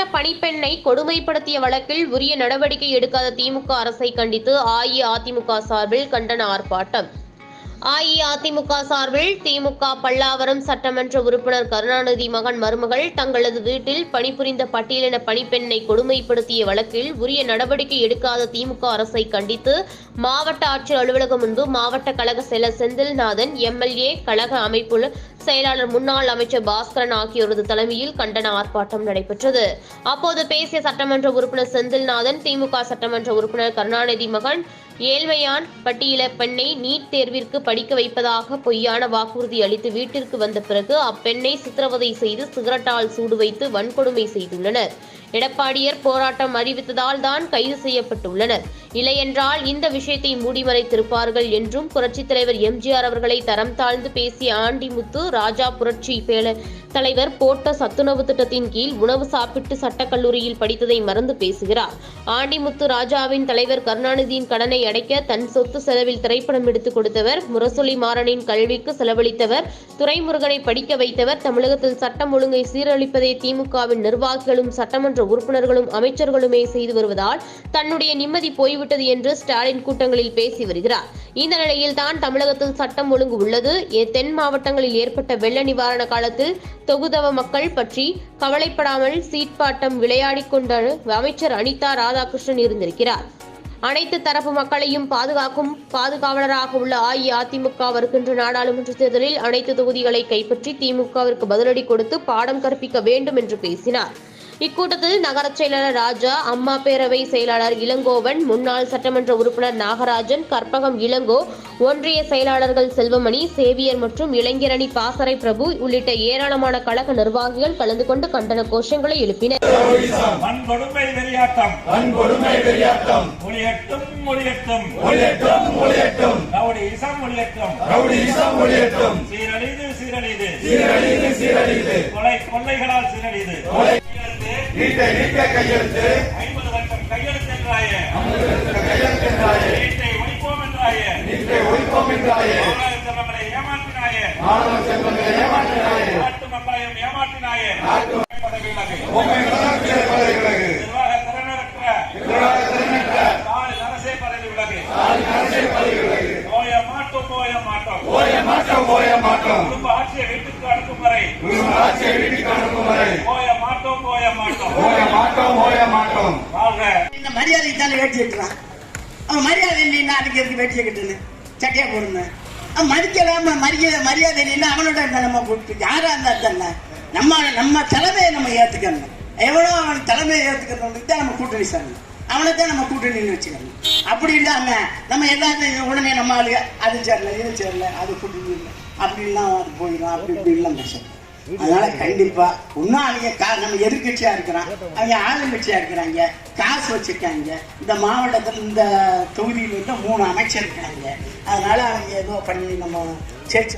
பட்டியலின பணிப்பெண்ணை கொடுமைப்படுத்திய வழக்கில் உரிய நடவடிக்கை எடுக்காத திமுக அரசை கண்டித்து அஇஅதிமுக சார்பில் கண்டன ஆர்ப்பாட்டம். அஇஅதிமுக சார்பில் திமுக பல்லாவரம் சட்டமன்ற உறுப்பினர் கருணாநிதி மகன் மருமகள் தங்களது வீட்டில் பணிபுரிந்த பட்டியலின பணிப்பெண்ணை கொடுமைப்படுத்திய வழக்கில் உரிய நடவடிக்கை எடுக்காத திமுக அரசை கண்டித்து மாவட்ட ஆட்சியர் அலுவலகம் முன்பு மாவட்ட கழக செயலர் செந்தில்நாதன் எம்எல்ஏ கழக அமைப்புள்ள செயலாளர் முன்னாள் அமைச்சர் பாஸ்கரன் ஆகியோரது தலைமையில் கண்டன ஆர்ப்பாட்டம் நடைபெற்றது. அப்போது பேசிய சட்டமன்ற உறுப்பினர் செந்தில்நாதன் திமுக சட்டமன்ற உறுப்பினர் கருணாநிதி மகன் ஏழ்மையான் பட்டியல பெண்ணை நீட் தேர்விற்கு படிக்க வைப்பதாக பொய்யான வாக்குறுதி அளித்து வீட்டிற்கு வந்த பிறகு அப்பெண்ணை சித்திரவதை செய்து சிகரெட்டால் சூடு வைத்து வன்கொடுமை செய்துள்ளனர். எடப்பாடியர் போராட்டம் அறிவித்ததால் தான் கைது செய்யப்பட்டுள்ளனர். இல்லையென்றால் இந்த விஷயத்தை மூடிமறைத்திருப்பார்கள் என்றும் புரட்சித் தலைவர் எம்ஜிஆர் அவர்களை தரம் தாழ்ந்து பேசிய ஆண்டிமுத்து ராஜா புரட்சி பேல தலைவர் போட்ட சத்துணவு திட்டத்தின் கீழ் உணவு சாப்பிட்டு சட்டக்கல்லூரியில் படித்ததை மறந்து பேசுகிறார். ஆண்டிமுத்து ராஜாவின் தலைவர் கருணாநிதியின் கடனை அடைக்க தன் சொத்து செலவில் திரைப்படம் எடுத்துக் கொடுத்தவர் முரசொலி மாறனின் கல்விக்கு செலவழித்தவர் துரைமுருகனை படிக்க வைத்தவர் தமிழகத்தில் சட்டம் ஒழுங்கை சீரழிப்பதை திமுகவின் நிர்வாகிகளும் சட்டமன்ற உறுப்பினர்களும் அமைச்சர்களுமே செய்து வருவதால் தன்னுடைய நிம்மதி போய் போய்விட்டது என்று ஸ்டாலின் கூட்டங்களில் பேசி வருகிறார். இந்த நிலையில் தான் தமிழகத்தில் சட்டம் ஒழுங்கு உள்ளது. தென் மாவட்டங்களில் ஏற்பட்ட வெள்ள நிவாரண காலத்தில் தொகுதவ மக்கள் பற்றி கவலைப்படாமல் சீட்பாட்டம் விளையாடி கொண்ட அமைச்சர் அனிதா ராதாகிருஷ்ணன் இருந்திருக்கிறார். அனைத்து தரப்பு மக்களையும் பாதுகாக்கும் பாதுகாவலராக உள்ள அஇஅதிமுக வருகின்ற நாடாளுமன்ற தேர்தலில் அனைத்து தொகுதிகளை கைப்பற்றி திமுகவிற்கு பதிலடி கொடுத்து பாடம் கற்பிக்க வேண்டும் என்று பேசினார். இக்கூட்டத்தில் நகரச் செயலாளர் ராஜா அம்மா பேரவை செயலாளர் இளங்கோவன் முன்னாள் சட்டமன்ற உறுப்பினர் நாகராஜன் கற்பகம் இளங்கோ ஒன்றிய செயலாளர்கள் செல்வமணி சேவியர் மற்றும் இளைஞரணி பாசறை பிரபு உள்ளிட்ட ஏராளமான கழக நிர்வாகிகள் கலந்து கொண்டு கண்டன கோஷங்களை எழுப்பினர். சீரழிது சீரழிது. சீரழிது கொலை கொள்ளைகளால் சீரழிது. கையெழுத்து, நீட்டை நீக்க கையெழுத்து ஐம்பது லட்சம் கையெழுத்து என்றாயே. வீட்டை ஒழிப்போம் என்றாயே. நீட்டை ஒழிப்போம் என்றாயே. செல்வங்களை ஏமாற்றினாயே. மாணவ செல்வங்களை ஏமாற்றினாயே. நாட்டு மக்களையும் ஏமாற்றினாயே. நலத்திலே பதவி விலகு நிர்வாக திறனற்ற நிர்வாக திறனற்ற ஸ்டாலின் அரசே பதவி விலகு ஸ்டாலின் அரசே பதவி விலகு போய மாட்டோம் போய மாட்டோம். ஓய மாட்டோம் ஓய மாட்டோம். குடும்ப ஆட்சியை வீட்டுக்கு அனுப்பும் வரை. ஆட்சியை வீட்டுக்கு அனுப்பும் வரை போய மாட்டோம் போய மாட்டோம் ஓய மாட்டோம் ஓய மாட்டோம் இந்த மரியாதை தானே வேட்டி எடுக்கிறான் அவன் மரியாதை இல்லைன்னா அதுக்கு எதுக்கு வேட்டியை கட்டுன்னு சட்டையா போடுங்க அவன் மதிக்கலாம மரியாதை மரியாதை இல்லைன்னா அவனோட நம்ம கூப்பிட்டு யாரா இருந்தா தானே நம்ம நம்ம தலைமையை நம்ம ஏத்துக்கணும். எவ்வளோ அவன் தலைமையை ஏத்துக்கிறவனுக்கு தான் நம்ம கூட்டணி சாரணும் அவனை தான் நம்ம கூட்டணின்னு வச்சுக்கணும். அப்படி இல்லாம நம்ம எல்லாத்தையும் உடனே நம்ம ஆளுங்க அது சேரல இது சேரல அது கூட்டணி இல்லை. அப்படிலாம் அது போயிடும் அப்படி இப்படிலாம் பேசணும் அதனால கண்டிப்பா இன்னும் அவங்க கா நம்ம எதிர்கட்சியா இருக்கிறான். அவங்க ஆளுங்கட்சியா இருக்கிறாங்க. காசு வச்சிருக்காங்க. இந்த மாவட்டத்தில் இந்த தொகுதியில் வந்து மூணு அமைச்சர் இருக்காங்க. அதனால அவங்க ஏதோ பண்ணி நம்ம சேர்ச்சி